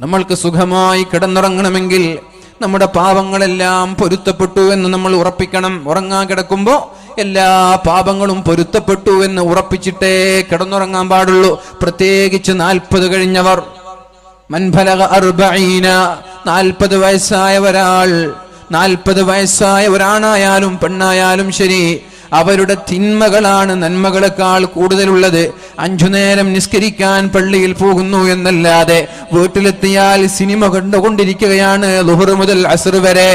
നമ്മൾക്ക് സുഖമായി കിടന്നുറങ്ങണമെങ്കിൽ നമ്മുടെ പാപങ്ങളെല്ലാം പൊരുത്തപ്പെട്ടു എന്ന് നമ്മൾ ഉറപ്പിക്കണം. ഉറങ്ങാൻ കിടക്കുമ്പോൾ എല്ലാ പാപങ്ങളും പൊരുത്തപ്പെട്ടു എന്ന് ഉറപ്പിച്ചിട്ടേ കിടന്നുറങ്ങാൻ പാടുള്ളൂ. പ്രത്യേകിച്ച് നാൽപ്പത് കഴിഞ്ഞവർ. മൻഫലക അർബീന നാൽപ്പത് വയസ്സായ ഒരാൾ. നാൽപ്പത് വയസ്സായ ഒരാണായാലും പെണ്ണായാലും ശരി. അവരുടെ തിന്മകളാണ് നന്മകളെക്കാൾ കൂടുതലുള്ളത്. അഞ്ചു നേരം നിസ്കരിക്കാൻ പള്ളിയിൽ പോകുന്നു എന്നല്ലാതെ വീട്ടിലെത്തിയാൽ സിനിമ കണ്ടുകൊണ്ടിരിക്കുകയാണ് ലുഹർ മുതൽ അസുർ വരെ.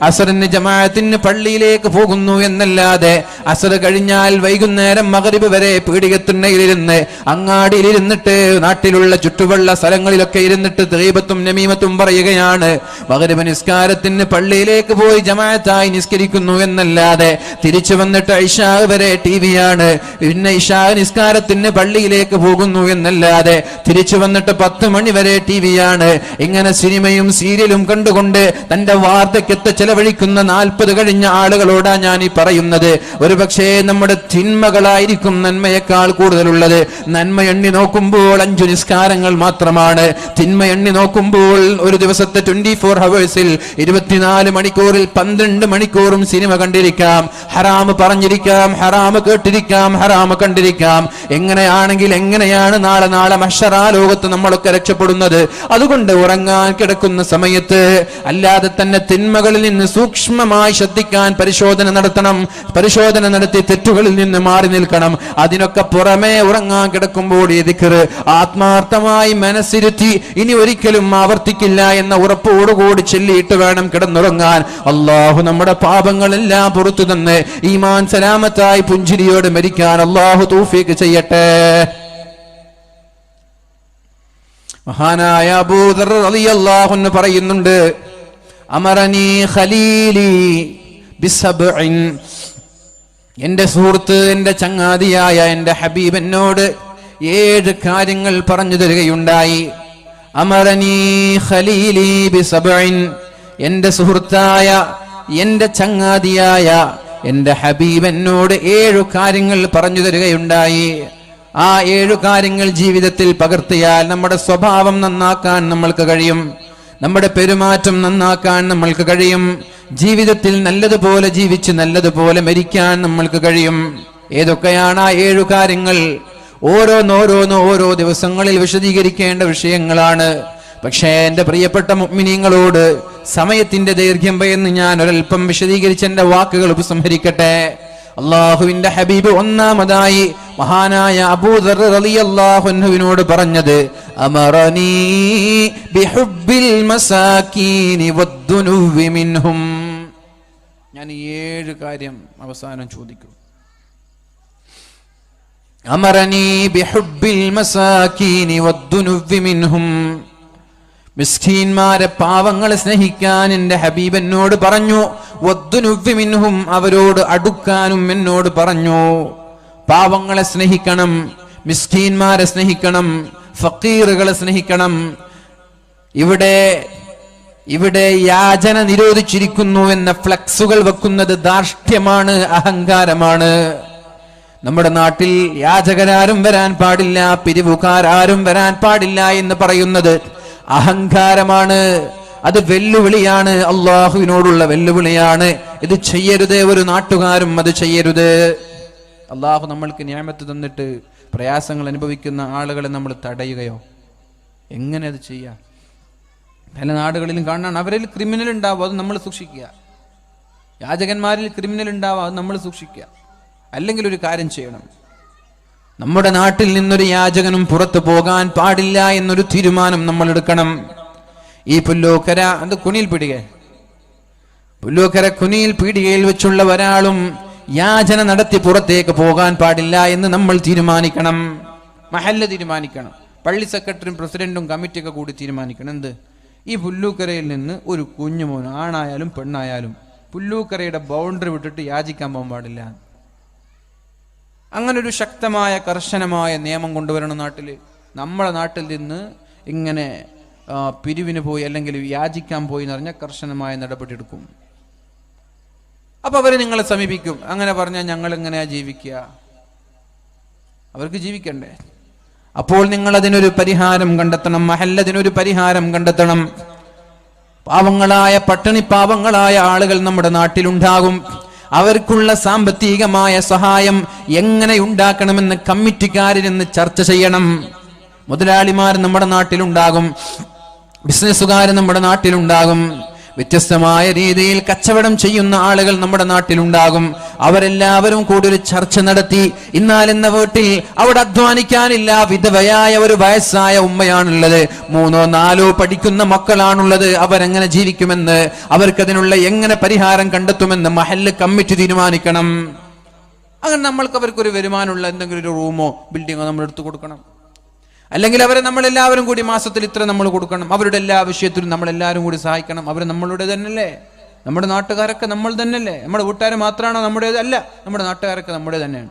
അസറിന് ജമാഅത്തിന് പള്ളിയിലേക്ക് പോകുന്നു എന്നല്ലാതെ അസർ കഴിഞ്ഞാൽ വൈകുന്നേരം മകരിബ് വരെ പീഡികത്തിണ്ണയിലിരുന്ന് അങ്ങാടിയിലിരുന്നിട്ട് നാട്ടിലുള്ള ചുറ്റുവള്ള സ്ഥലങ്ങളിലൊക്കെ ഇരുന്നിട്ട് ദീപത്തും നമീമത്തും പറയുകയാണ്. മകരിബ് നിസ്കാരത്തിന് പള്ളിയിലേക്ക് പോയി ജമാഅത്തായി നിസ്കരിക്കുന്നു എന്നല്ലാതെ തിരിച്ചു വന്നിട്ട് ഐഷാഹ് വരെ ടി വിയാണ്. പിന്നെ ഇഷാ നിസ്കാരത്തിന് പള്ളിയിലേക്ക് പോകുന്നു എന്നല്ലാതെ തിരിച്ചു വന്നിട്ട് പത്ത് മണി വരെ ടി വിയാണ്. ഇങ്ങനെ സിനിമയും സീരിയലും കണ്ടുകൊണ്ട് തന്റെ വാർദ്ധക്യത്തെ ചെലവഴിക്കുന്ന നാൽപ്പത് കഴിഞ്ഞ ആളുകളോടാ ഞാൻ ഈ പറയുന്നത്. ഒരുപക്ഷേ നമ്മുടെ തിന്മകളായിരിക്കും നന്മയേക്കാൾ കൂടുതലുള്ളത്. നന്മ എണ്ണി നോക്കുമ്പോൾ അഞ്ചു നിസ്കാരങ്ങൾ മാത്രമാണ്. തിന്മ എണ്ണി നോക്കുമ്പോൾ ഒരു ദിവസത്തെ ട്വന്റി ഫോർ ഹവേഴ്സിൽ ഇരുപത്തിനാല് മണിക്കൂറിൽ പന്ത്രണ്ട് മണിക്കൂറും സിനിമ കണ്ടിരിക്കാം. ഹറാമ് പറഞ്ഞിരിക്കാം ഹറാമ് കേട്ടിരിക്കാം ഹറാമ് കണ്ടിരിക്കാം. എങ്ങനെയാണെങ്കിൽ എങ്ങനെയാണ് നാളെ നാളെ മഷറാ ലോകത്ത് നമ്മളൊക്കെ രക്ഷപ്പെടുന്നത്? അതുകൊണ്ട് ഉറങ്ങാൻ കിടക്കുന്ന സമയത്ത് അല്ലാതെ തന്നെ തിന്മകളിൽ നിന്ന് സൂക്ഷ്മമായി ശ്രദ്ധിക്കാൻ പരിശോധന നടത്തണം. പരിശോധന നടത്തി തെറ്റുകളിൽ നിന്ന് മാറി നിൽക്കണം. അതിനൊക്കെ പുറമേ ഉറങ്ങാൻ കിടക്കുമ്പോൾ എതിക്കറ് ആത്മാർത്ഥമായി മനസ്സിരുത്തി ഇനി ഒരിക്കലും ആവർത്തിക്കില്ല എന്ന ഉറപ്പോടുകൂടി ചൊല്ലിയിട്ട് വേണം കിടന്നുറങ്ങാൻ. അള്ളാഹു നമ്മുടെ പാപങ്ങളെല്ലാം പുറത്തു തന്ന് ഈമാൻ സലാമത്തായി പുഞ്ചിരിയോട് മരിക്കാൻ അള്ളാഹു തൂഫിക്ക് ചെയ്യട്ടെ. മഹാനായ അബൂദർ റളിയല്ലാഹു എന്ന് പറയുന്നുണ്ട് അമറനി ഖലീലി ബിസബ്ഇൻ. എന്റെ സുഹൃത്ത് എന്റെ ചങ്ങാതിയായ എന്റെ ഹബീബ് എന്നോട് ഏഴ് കാര്യങ്ങൾ പറഞ്ഞു തരികയുണ്ടായി. അമറനി ഖലീലി ബിസബ്ഇൻ. എന്റെ സുഹൃത്തായ എന്റെ ചങ്ങാതിയായ എന്റെ ഹബീബ് എന്നോട് ഏഴു കാര്യങ്ങൾ പറഞ്ഞു തരികയുണ്ടായി. ആ ഏഴു കാര്യങ്ങൾ ജീവിതത്തിൽ പകർത്തിയാൽ നമ്മുടെ സ്വഭാവം നന്നാക്കാൻ നമ്മൾക്ക് കഴിയും. നമ്മുടെ പെരുമാറ്റം നന്നാക്കാൻ നമ്മൾക്ക് കഴിയും. ജീവിതത്തിൽ നല്ലതുപോലെ ജീവിച്ച് നല്ലതുപോലെ മരിക്കാൻ നമ്മൾക്ക് കഴിയും. ഏതൊക്കെയാണ് ആ ഏഴു കാര്യങ്ങൾ? ഓരോന്നോരോന്ന് ഓരോ ദിവസങ്ങളിൽ വിശദീകരിക്കേണ്ട വിഷയങ്ങളാണ്. പക്ഷേ എന്റെ പ്രിയപ്പെട്ട മുഗ്മിനീങ്ങളോട് സമയത്തിന്റെ ദൈർഘ്യം ഭയന്ന് ഞാൻ ഒരൽപ്പം വിശദീകരിച്ച എന്റെ വാക്കുകൾ ഉപസംഹരിക്കട്ടെ. അള്ളാഹുവിന്റെ ഹബീബ് ഒന്നാമതായി മഹാനായ അബൂദർ പറഞ്ഞത് അമറനീ ഞാൻ ഏഴ് കാര്യം അവസാനം ചോദിക്കും. അമറനീ ബിഹുബിൽ മസാക്കീനി വദ്ദുനുവി മിസ്കീന്മാരെ പാവങ്ങളെ സ്നേഹിക്കാൻ എന്റെ ഹബീബ് എന്നോട് പറഞ്ഞു മിൻഹും അവരോട് അടുക്കാനും എന്നോട് പറഞ്ഞു. പാവങ്ങളെ സ്നേഹിക്കണം മിസ്കീന്മാരെ സ്നേഹിക്കണം ഫക്കീറുകളെ സ്നേഹിക്കണം. ഇവിടെ ഇവിടെ യാചന നിരോധിച്ചിരിക്കുന്നു എന്ന ഫ്ലക്സുകൾ വെക്കുന്നത് ദാർഷ്ട്യമാണ് അഹങ്കാരമാണ്. നമ്മുടെ നാട്ടിൽ യാചകരാരും വരാൻ പാടില്ല പിരിവുകാരാരും വരാൻ പാടില്ല എന്ന് പറയുന്നത് അഹങ്കാരമാണ്. അത് വെല്ലുവിളിയാണ്. അള്ളാഹുവിനോടുള്ള വെല്ലുവിളിയാണ്. ഇത് ചെയ്യരുത്. ഒരു നാട്ടുകാരും അത് ചെയ്യരുത്. അള്ളാഹു നമ്മൾക്ക് ന്യായമത്ത് തന്നിട്ട് പ്രയാസങ്ങൾ അനുഭവിക്കുന്ന ആളുകളെ നമ്മൾ തടയുകയോ? എങ്ങനെ അത് ചെയ്യാം? പല നാടുകളിലും കാണാണ് അവരിൽ ക്രിമിനൽ ഉണ്ടാവും. അത് നമ്മൾ സൂക്ഷിക്കുക. യാചകന്മാരിൽ ക്രിമിനൽ ഉണ്ടാവും. അത് നമ്മൾ സൂക്ഷിക്കുക. അല്ലെങ്കിൽ ഒരു കാര്യം ചെയ്യണം. നമ്മുടെ നാട്ടിൽ നിന്നൊരു യാചകനും പുറത്തു പോകാൻ പാടില്ല എന്നൊരു തീരുമാനം നമ്മൾ എടുക്കണം. ഈ പുല്ലോക്കര അത് കുനിയിൽ പിടിക. പുല്ലോക്കര കുനിയിൽ പീടികയിൽ വെച്ചുള്ള ഒരാളും യാചന നടത്തി പുറത്തേക്ക് പോകാൻ പാടില്ല എന്ന് നമ്മൾ തീരുമാനിക്കണം. മഹല്ല തീരുമാനിക്കണം. പള്ളി സെക്രട്ടറിയും പ്രസിഡന്റും കമ്മിറ്റിയൊക്കെ കൂടി തീരുമാനിക്കണം. എന്ത്? ഈ പുല്ലൂക്കരയിൽ നിന്ന് ഒരു കുഞ്ഞുമോൻ ആണായാലും പെണ്ണായാലും പുല്ലൂക്കരയുടെ ബൗണ്ടറി വിട്ടിട്ട് യാചിക്കാൻ പോകാൻ പാടില്ല. അങ്ങനെ ഒരു ശക്തമായ കർശനമായ നിയമം കൊണ്ടുവരണം നാട്ടിൽ നമ്മളെ നാട്ടിൽ നിന്ന് ഇങ്ങനെ പിരിവിന് പോയി അല്ലെങ്കിൽ യാചിക്കാൻ പോയി എന്ന് പറഞ്ഞാൽ കർശനമായ നടപടിയെടുക്കും അപ്പം അവർ നിങ്ങളെ സമീപിക്കും. അങ്ങനെ പറഞ്ഞാൽ ഞങ്ങൾ എങ്ങനെയാ ജീവിക്കുക. അവർക്ക് ജീവിക്കണ്ടേ? അപ്പോൾ നിങ്ങൾ അതിനൊരു പരിഹാരം കണ്ടെത്തണം. മഹല്ലതിനൊരു പരിഹാരം കണ്ടെത്തണം. പാവങ്ങളായ പട്ടിണി പാവങ്ങളായ ആളുകൾ നമ്മുടെ നാട്ടിലുണ്ടാകും. അവർക്കുള്ള സാമ്പത്തികമായ സഹായം എങ്ങനെ ഉണ്ടാക്കണമെന്ന് കമ്മിറ്റിക്കാരിൽ ചർച്ച ചെയ്യണം. മുതലാളിമാർ നമ്മുടെ നാട്ടിലുണ്ടാകും. ബിസിനസ്സുകാർ നമ്മുടെ നാട്ടിലുണ്ടാകും. വ്യത്യസ്തമായ രീതിയിൽ കച്ചവടം ചെയ്യുന്ന ആളുകൾ നമ്മുടെ നാട്ടിലുണ്ടാകും. അവരെല്ലാവരും കൂടി ഒരു ചർച്ച നടത്തി ഇന്നാലെന്ന വീട്ടിൽ അവിടെ അധ്വാനിക്കാനില്ല വിധവയായ ഒരു വയസ്സായ ഉമ്മയാണുള്ളത്. മൂന്നോ നാലോ പഠിക്കുന്ന മക്കളാണുള്ളത് അവരെങ്ങനെ ജീവിക്കുമെന്ന് അവർക്കതിനുള്ള എങ്ങനെ പരിഹാരം കണ്ടെത്തുമെന്ന് മഹല്ല് കമ്മിറ്റി തീരുമാനിക്കണം. അങ്ങനെ നമ്മൾക്ക് അവർക്കൊരു വരുമാനമുള്ള എന്തെങ്കിലും ഒരു റൂമോ ബിൽഡിങ്ങോ നമ്മൾ എടുത്തു കൊടുക്കണം. അല്ലെങ്കിൽ അവരെ നമ്മളെല്ലാവരും കൂടി മാസത്തിൽ ഇത്ര നമ്മൾ കൊടുക്കണം. അവരുടെ എല്ലാ വിഷയത്തിലും നമ്മളെല്ലാവരും കൂടി സഹായിക്കണം. അവർ നമ്മളുടെ തന്നെയല്ലേ? നമ്മുടെ നാട്ടുകാരൊക്കെ നമ്മൾ തന്നെയല്ലേ? നമ്മുടെ വീട്ടുകാർ മാത്രമാണോ നമ്മുടേത്? അല്ല നമ്മുടെ നാട്ടുകാരൊക്കെ നമ്മുടെ തന്നെയാണ്.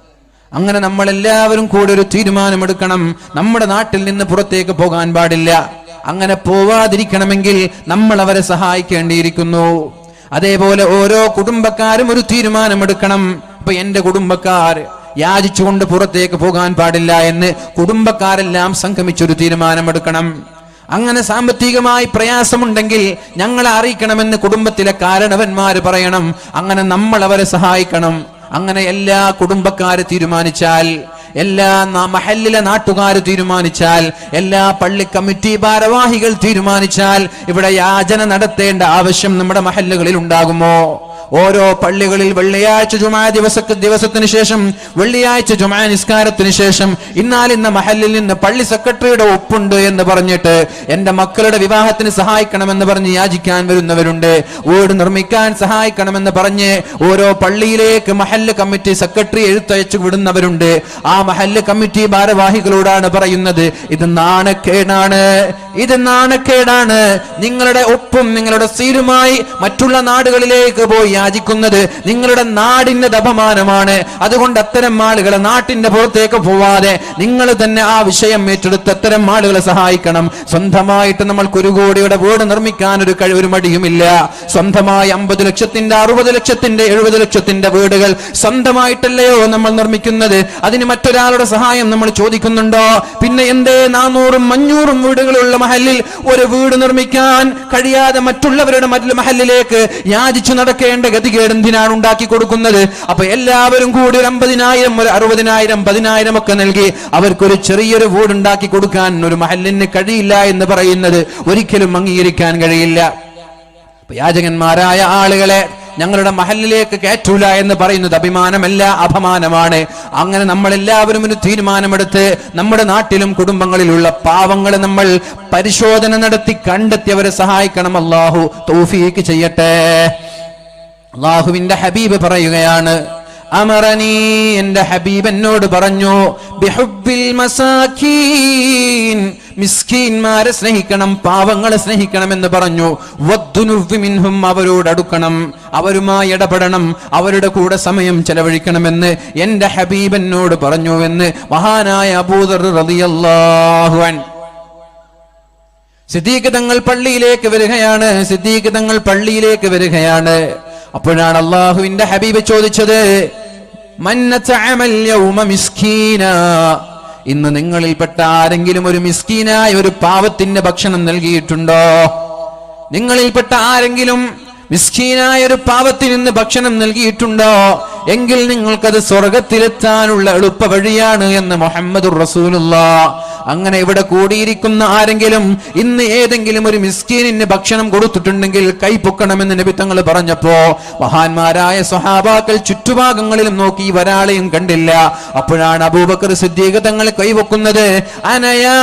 അങ്ങനെ നമ്മളെല്ലാവരും കൂടി ഒരു തീരുമാനമെടുക്കണം. നമ്മുടെ നാട്ടിൽ നിന്ന് പുറത്തേക്ക് പോകാൻ പാടില്ല. അങ്ങനെ പോവാതിരിക്കണമെങ്കിൽ നമ്മൾ അവരെ സഹായിക്കേണ്ടിയിരിക്കുന്നു. അതേപോലെ ഓരോ കുടുംബക്കാരും ഒരു തീരുമാനമെടുക്കണം. ഇപ്പൊ എന്റെ കുടുംബക്കാർ യാചിച്ചുകൊണ്ട് പുറത്തേക്ക് പോകാൻ പാടില്ല എന്ന് കുടുംബക്കാരെല്ലാം സംഗമിച്ചൊരു തീരുമാനമെടുക്കണം. അങ്ങനെ സാമ്പത്തികമായി പ്രയാസമുണ്ടെങ്കിൽ ഞങ്ങളെ അറിയിക്കണമെന്ന് കുടുംബത്തിലെ കാരണവന്മാർ പറയണം. അങ്ങനെ നമ്മൾ അവരെ സഹായിക്കണം. അങ്ങനെ എല്ലാ കുടുംബക്കാരെ തീരുമാനിച്ചാൽ എല്ലാ മഹല്ലിലെ നാട്ടുകാർ തീരുമാനിച്ചാൽ എല്ലാ പള്ളി കമ്മിറ്റി ഭാരവാഹികൾ തീരുമാനിച്ചാൽ ഇവിടെ യാചന നടത്തേണ്ട ആവശ്യം നമ്മുടെ മഹല്ലുകളിൽ ഉണ്ടാകുമോ? ഓരോ പള്ളികളിൽ വെള്ളിയാഴ്ച ജുമാ ദിവസ ദിവസത്തിന് ശേഷം വെള്ളിയാഴ്ച ജുമാ നിസ്കാരത്തിന് ശേഷം ഇന്നാൽ ഇന്ന മഹലിൽ നിന്ന് പള്ളി സെക്രട്ടറിയുടെ ഒപ്പുണ്ട് എന്ന് പറഞ്ഞിട്ട് എന്റെ മക്കളുടെ വിവാഹത്തിന് സഹായിക്കണമെന്ന് പറഞ്ഞ് യാചിക്കാൻ വരുന്നവരുണ്ട്. വീട് നിർമ്മിക്കാൻ സഹായിക്കണമെന്ന് പറഞ്ഞ് ഓരോ പള്ളിയിലേക്ക് മഹല്ല് കമ്മിറ്റി സെക്രട്ടറി എഴുത്തയച്ചു വിടുന്നവരുണ്ട്. ആ മഹല്ല് കമ്മിറ്റി ഭാരവാഹികളോടാണ് പറയുന്നത്. ഇത് നാണക്കേടാണ്. ഇത് നാണക്കേടാണ്. നിങ്ങളുടെ ഒപ്പും നിങ്ങളുടെ സീലുമായി മറ്റുള്ള നാടുകളിലേക്ക് പോയി യാചിക്കുന്നത് നിങ്ങളുടെ നാടിന്റെ അപമാനമാണ്. അതുകൊണ്ട് അത്തരം ആളുകളെ നാട്ടിന്റെ പുറത്തേക്ക് പോവാതെ നിങ്ങൾ തന്നെ ആ വിഷയം ഏറ്റെടുത്ത് അത്തരം ആളുകളെ സഹായിക്കണം. സ്വന്തമായിട്ട് നമ്മൾക്ക് ഒരു കോടിയുടെ വീട് നിർമ്മിക്കാൻ ഒരു കഴിവ് ഒരു മടിയുമില്ല. സ്വന്തമായി അമ്പത് ലക്ഷത്തിന്റെ അറുപത് ലക്ഷത്തിന്റെ എഴുപത് ലക്ഷത്തിന്റെ വീടുകൾ സ്വന്തമായിട്ടല്ലയോ നമ്മൾ നിർമ്മിക്കുന്നത്? അതിന് മറ്റൊരാളുടെ സഹായം നമ്മൾ ചോദിക്കുന്നുണ്ടോ? പിന്നെ എന്തേ? നാനൂറും അഞ്ഞൂറും വീടുകളുള്ള മഹലിൽ ഒരു വീട് നിർമ്മിക്കാൻ കഴിയാതെ മറ്റുള്ളവരുടെ മറ്റു മഹലിലേക്ക് യാചിച്ചു നടക്കേണ്ട ഗതികേട് എന്തിനാണ് ഉണ്ടാക്കി കൊടുക്കുന്നത്? അപ്പൊ എല്ലാവരും കൂടി ഒരു അമ്പതിനായിരം ഒരു അറുപതിനായിരം പതിനായിരം ഒക്കെ നൽകി അവർക്കൊരു ചെറിയൊരു വീട് ഉണ്ടാക്കി കൊടുക്കാൻ ഒരു മഹലിന് കഴിയില്ല എന്ന് പറയുന്നത് ഒരിക്കലും അംഗീകരിക്കാൻ കഴിയില്ല. യാചകന്മാരായ ആളുകളെ ഞങ്ങളുടെ മഹലിലേക്ക് കയറ്റൂല എന്ന് പറയുന്നത് അഭിമാനമല്ല അപമാനമാണ്. അങ്ങനെ നമ്മൾ എല്ലാവരും ഒരു തീരുമാനമെടുത്ത് നമ്മുടെ നാട്ടിലും കുടുംബങ്ങളിലുള്ള പാവങ്ങളെ നമ്മൾ പരിശോധന നടത്തി കണ്ടെത്തി അവരെ സഹായിക്കണം. അള്ളാഹു തൗഫീക്ക് ചെയ്യട്ടെ. അള്ളാഹുവിന്റെ ഹബീബ് പറയുകയാണ് അമറനി എന്റെ ഹബീബ് എന്നോട് പറഞ്ഞു ബിഹുബിൽ മസാക്കീൻ മിസ്കീന്മാരെ സ്നേഹിക്കണം പാവങ്ങളെ സ്നേഹിക്കണം എന്ന് പറഞ്ഞു. മിൻഹും അവരോട് അടുക്കണം അവരുമായി ഇടപെടണം അവരുടെ കൂടെ സമയം ചെലവഴിക്കണമെന്ന് എന്റെ ഹബീബനോട് പറഞ്ഞു എന്ന് മഹാനായ അബൂദർ റളിയല്ലാഹു അൻ സിദ്ദീഖ് തങ്ങൾ പള്ളിയിലേക്ക് വരികയാണ് സിദ്ദീഖ് തങ്ങൾ പള്ളിയിലേക്ക് വരികയാണ്. അപ്പോഴാണ് അള്ളാഹുവിന്റെ ഹബീബ് ചോദിച്ചത് ഇന്ന് നിങ്ങളിൽപ്പെട്ട ആരെങ്കിലും ഒരു മിസ്കീനായ ഒരു പാവത്തിന്റെ ഭക്ഷണം നൽകിയിട്ടുണ്ടോ? നിങ്ങളിൽപ്പെട്ട ആരെങ്കിലും മിസ്കീനായ ഒരു പാവത്തിൽ നിന്ന് ഭക്ഷണം നൽകിയിട്ടുണ്ടോ? എങ്കിൽ നിങ്ങൾക്കത് സ്വർഗത്തിലെത്താനുള്ള എളുപ്പ വഴിയാണ് എന്ന് മുഹമ്മദ് അങ്ങനെ ഇവിടെ കൂടിയിരിക്കുന്ന ആരെങ്കിലും ഇന്ന് ഏതെങ്കിലും ഒരു മിസ്കീനിന് ഭക്ഷണം കൊടുത്തിട്ടുണ്ടെങ്കിൽ കൈ പൊക്കണമെന്ന് നബി തങ്ങൾ പറഞ്ഞപ്പോ മഹാന്മാരായ സ്വഹാബാക്കൾ ചുറ്റുഭാഗങ്ങളിലും നോക്കി ഒരാളെയും കണ്ടില്ല. അപ്പോഴാണ് അബൂബക്കർ സിദ്ദീഖ് തങ്ങൾ കൈവക്കുന്നത് അനയാ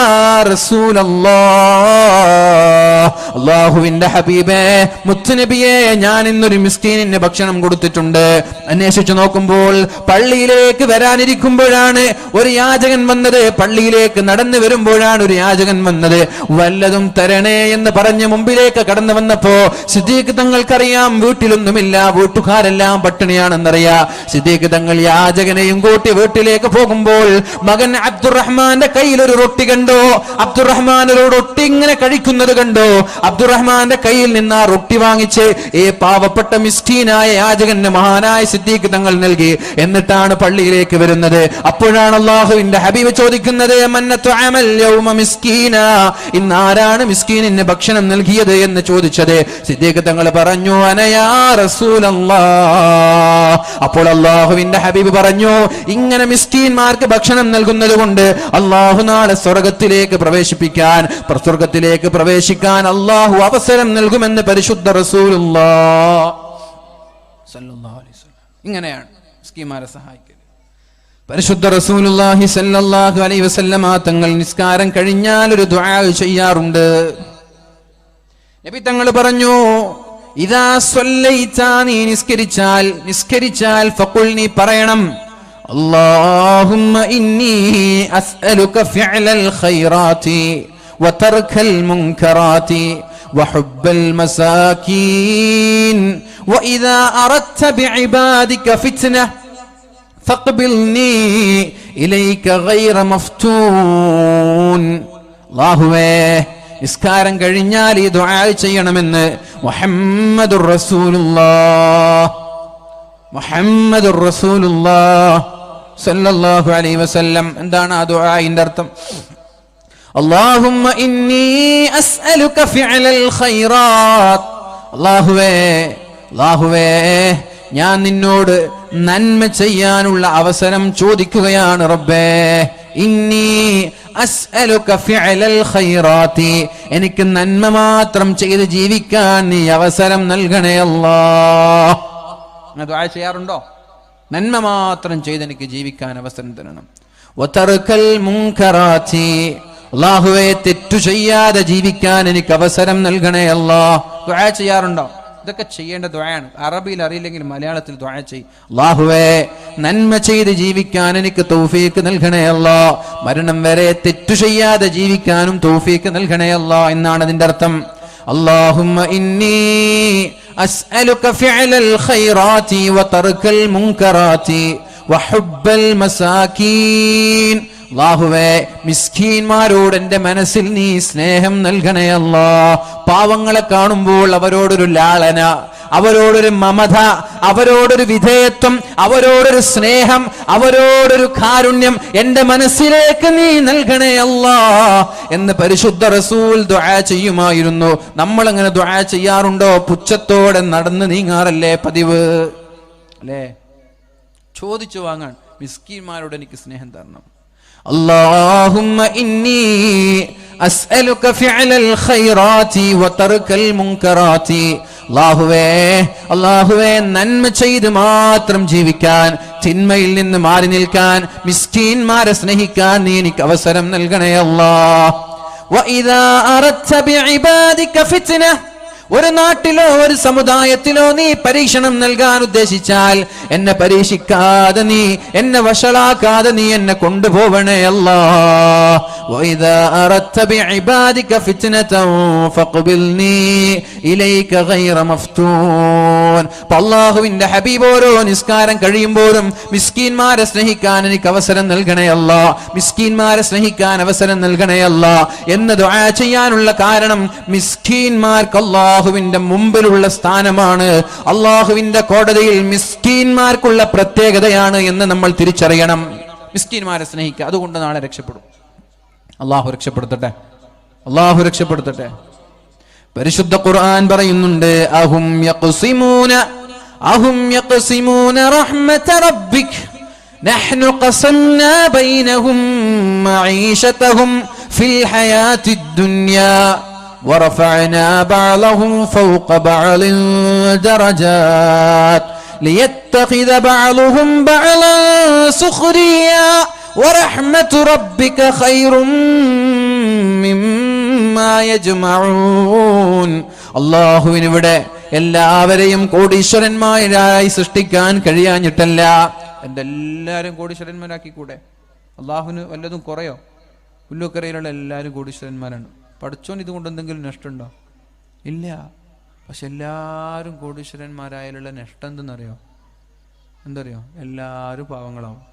അള്ളാഹുവിന്റെ ഹബീബേ മുത്തുനബിയെ ഞാൻ ഇന്നൊരു മിസ്കീനിന് ഭക്ഷണം കൊടുത്തിട്ടുണ്ട്. അന്വേഷിച്ചു നോക്കുമ്പോൾ പള്ളിയിലേക്ക് വരാനിരിക്കുമ്പോഴാണ് ഒരു യാചകൻ വന്നത്. പള്ളിയിലേക്ക് നടന്നു വരുമ്പോഴാണ് ഒരു യാചകൻ വന്നത്. വല്ലതും തരണേ എന്ന് പറഞ്ഞ് മുമ്പിലേക്ക് കടന്നു വന്നപ്പോ സിദ്ദീഖ് തങ്ങൾക്കറിയാം വീട്ടിലൊന്നുമില്ല വീട്ടുകാരെല്ലാം പട്ടിണിയാണെന്നറിയാ. സിദ്ദീഖ് തങ്ങൾ യാചകനെയും കൂട്ടി വീട്ടിലേക്ക് പോകുമ്പോൾ മകൻ അബ്ദുറഹ്മാന്റെ കയ്യിൽ ഒരു റൊട്ടി കണ്ടോ? അബ്ദുറഹ്മാൻ ഒരു റൊട്ടി ഇങ്ങനെ കഴിക്കുന്നത് കണ്ടോ? അബ്ദുറഹ്മാന്റെ കയ്യിൽ നിന്ന് ആ റൊട്ടി വാങ്ങിച്ച് ഈ പാവപ്പെട്ട മിസ്റ്റീനായ യാചകന് മഹാനായ സിദ്ദീഖ് തങ്ങൾ നൽകി. എന്നിട്ടാണ് പള്ളിയിലേക്ക് വരുന്നത്. അപ്പോഴാണ് അള്ളാഹുവിന്റെ ഹബീബ് ചോദിക്കുന്നത് "മന്നത്തു അമൽ യൗമ മിസ്കീന? ഇന്ന് ആരാണ് മിസ്കീനിന് ഭക്ഷണം നൽകിയത് എന്ന് ചോദിച്ചത്. സിദ്ദീഖ് തങ്ങൾ പറഞ്ഞു അനയാ അപ്പോൾ അള്ളാഹുവിന്റെ ഹബീബ് പറഞ്ഞു ഇങ്ങനെ മിസ്കീന്മാർക്ക് ഭക്ഷണം നൽകുന്നത് കൊണ്ട് അള്ളാഹു നാളെ സ്വർഗത്തിലേക്ക് പ്രവേശിപ്പിക്കാൻ സ്വർഗത്തിലേക്ക് പ്രവേശിക്കാൻ അള്ളാഹു അവസരം നൽകുമെന്ന് പരിശുദ്ധ റസൂലുള്ള ഇങ്ങനെയാണ് പരിശുദ്ധ റസൂലുല്ലാഹി സല്ലല്ലാഹു അലൈഹി വസല്ലമ തങ്ങൾ നിസ്കാരം കഴിഞ്ഞാൽ ഒരു ദുആ ചെയ്യാറുണ്ട്. നബി തങ്ങൾ പറഞ്ഞു ഇതാ സ്വല്ലൈത നീ നിസ്കരിച്ചാൽ നിസ്കരിച്ചാൽ ഫഖുൽ നീ പറയണം അല്ലാഹുമ്മ ഇന്നി അസ്അലുക ഫിഅലൽ ഖൈറാത്തി. وترك المنكرات وحب المساكين وإذا أردت بعبادك فتنة فاقبلني إليك غير مفتون അള്ളാഹുവേ നിസ്കാരം കഴിഞ്ഞാൽ ഈ ദുആ ചെയ്യണമെന്ന് മുഹമ്മദുർ റസൂലുള്ളാഹ് മുഹമ്മദുർ റസൂലുള്ളാഹ് സല്ലല്ലാഹു അലൈഹി വസല്ലം എന്താണ് ആ ദുആഇന്റെ അർത്ഥം اللهم إني أسألك فعل الخيرات അള്ളാഹുവേ അള്ളാഹുവേ ഞാൻ നിന്നോട് നന്മ ചെയ്യാനുള്ള അവസരം ചോദിക്കുകയാണ് റബ്ബേ ഇന്നി അസ്അലുക ഫിഅലൽ ഖൈറാത്തി എനിക്ക് നന്മ മാത്രം ചെയ്ത് ജീവിക്കാൻ നീ അവസരം നൽകണേ അല്ലാ അങ്ങനെ ദുആ ചെയ്യാറുണ്ടോ നന്മ മാത്രം ചെയ്ത് എനിക്ക് ജീവിക്കാൻ അവസരം തരണം വതർക്കൽ മുൻകറാത്തി അള്ളാഹുവെ തെറ്റു ചെയ്യാതെ ജീവിക്കാൻ എനിക്ക് അവസരം നൽകണേ അല്ലാ ദുആ ചെയ്യാറുണ്ടോ ഇതൊക്കെ ചെയ്യേണ്ട ദുആയാണ് അറബിയിൽ അറിയില്ലെങ്കിൽ മലയാളത്തിൽ ദുആ ചെയ്യും അള്ളാഹുവേ നന്മ ചെയ്ത് ജീവിക്കാൻ എനിക്ക് തൗഫീക്ക് നൽകണേ അല്ലാ മരണം വരെ തെറ്റു ചെയ്യാതെ ജീവിക്കാനും തൗഫീക്ക് നൽകണേ അല്ലാ എന്നാണ് അതിന്റെ അർത്ഥം اللهم إني أسألك فعل الخيرات وترك المنكرات وحب المساكين അള്ളാഹുവേ മിസ്കീന്മാരോട് എന്റെ മനസ്സിൽ നീ സ്നേഹം നൽകണേ അല്ലാ. പാവങ്ങളെ കാണുമ്പോൾ അവരോടൊരു ലാളന അവരോടൊരു മമത അവരോടൊരു വിധേയത്വം അവരോടൊരു സ്നേഹം അവരോടൊരു കാരുണ്യം എന്റെ മനസ്സിലേക്ക് നീ നൽകണേ അല്ലാ എന്ന് പരിശുദ്ധ റസൂൽ ദുആ ചെയ്യുമായിരുന്നു. നമ്മൾ അങ്ങനെ ദുആ ചെയ്യാറുണ്ടോ? പുച്ഛത്തോടെ നടന്ന് നീങ്ങാറല്ലേ പതിവ്? അല്ലേ? ചോദിച്ചു വാങ്ങാൻ മിസ്കീന്മാരോട് എനിക്ക് സ്നേഹം തരണം. اللهم إني أسألك فعل الخيرات وترك المنكرات അള്ളാഹുവേ അള്ളാഹുവേ നന്മ ചെയ്ത് മാത്രം ജീവിക്കാൻ തിന്മയിൽ നിന്ന് മാറി നിൽക്കാൻ മിസ്കീന്മാരെ സ്നേഹിക്കാൻ നീ എനിക്ക് അവസരം നൽകണേ അല്ലാ ഒരു നാട്ടിലോ ഒരു സമുദായത്തിലോ നീ പരീക്ഷണം നൽകാൻ ഉദ്ദേശിച്ചാൽ എന്നെ പരീക്ഷിക്കാതെ നീ എന്നെ വഷളാക്കാതെ നീ എന്നെ കൊണ്ടുപോവണേ അല്ലാ. അള്ളാഹുവിന്റെ ഹബീബ് ഓരോ നിസ്കാരം കഴിയുമ്പോഴും മിസ്കീന്മാരെ സ്നേഹിക്കാൻ എനിക്ക് അവസരം നൽകണേ അല്ല. മിസ്കീന്മാരെ സ്നേഹിക്കാൻ അവസരം നൽകണേ അല്ല. എന്ന് ദുആ ചെയ്യാനുള്ള കാരണം മിസ്കീന്മാർക്ക് അള്ളാഹു അള്ളാഹുവിന്റെ മുമ്പിലുള്ള സ്ഥാനമാണ് അള്ളാഹുവിന്റെ കോടതിയിൽ മിസ്കീന്മാർക്കുള്ള പ്രത്യേകതയാണ് എന്ന് നമ്മൾ തിരിച്ചറിയണം മിസ്കീന്മാരെ സ്നേഹിക്കുക അതുകൊണ്ട് നാളെ രക്ഷപ്പെടും അള്ളാഹു രക്ഷപ്പെടുത്തട്ടെ അള്ളാഹു രക്ഷപ്പെടുത്തട്ടെ പരിശുദ്ധ ഖുർആൻ പറയുന്നുണ്ട് അഹും യഖ്സിമൂന അഹും യഖ്സിമൂന റഹ്മത റബ്ബിക് نحن قسمنا بينهم معيشتهم في الحياة الدنيا ورفعنا بعضهم فوق بعض درجات ليتخذ بعضهم بعضا سخريا ورحمة ربك خير مما يجمعون അള്ളാഹുവിന് ഇവിടെ എല്ലാവരെയും കോടീശ്വരന്മാരായി സൃഷ്ടിക്കാൻ കഴിയാഞ്ഞിട്ടല്ല എൻ്റെ എല്ലാവരും കോടീശ്വരന്മാരാക്കി കൂടെ അള്ളാഹുവിന് വല്ലതും കുറയോ പുല്ലുക്കരയിലുള്ള എല്ലാവരും കോടീശ്വരന്മാരാണ് പഠിച്ചോൻ ഇതുകൊണ്ട് എന്തെങ്കിലും നഷ്ടമുണ്ടോ? ഇല്ല. പക്ഷെ എല്ലാവരും കോടീശ്വരന്മാരായാലുള്ള നഷ്ടം എന്തെന്നറിയോ? എന്തറിയോ? എല്ലാവരും പാവങ്ങളാവും.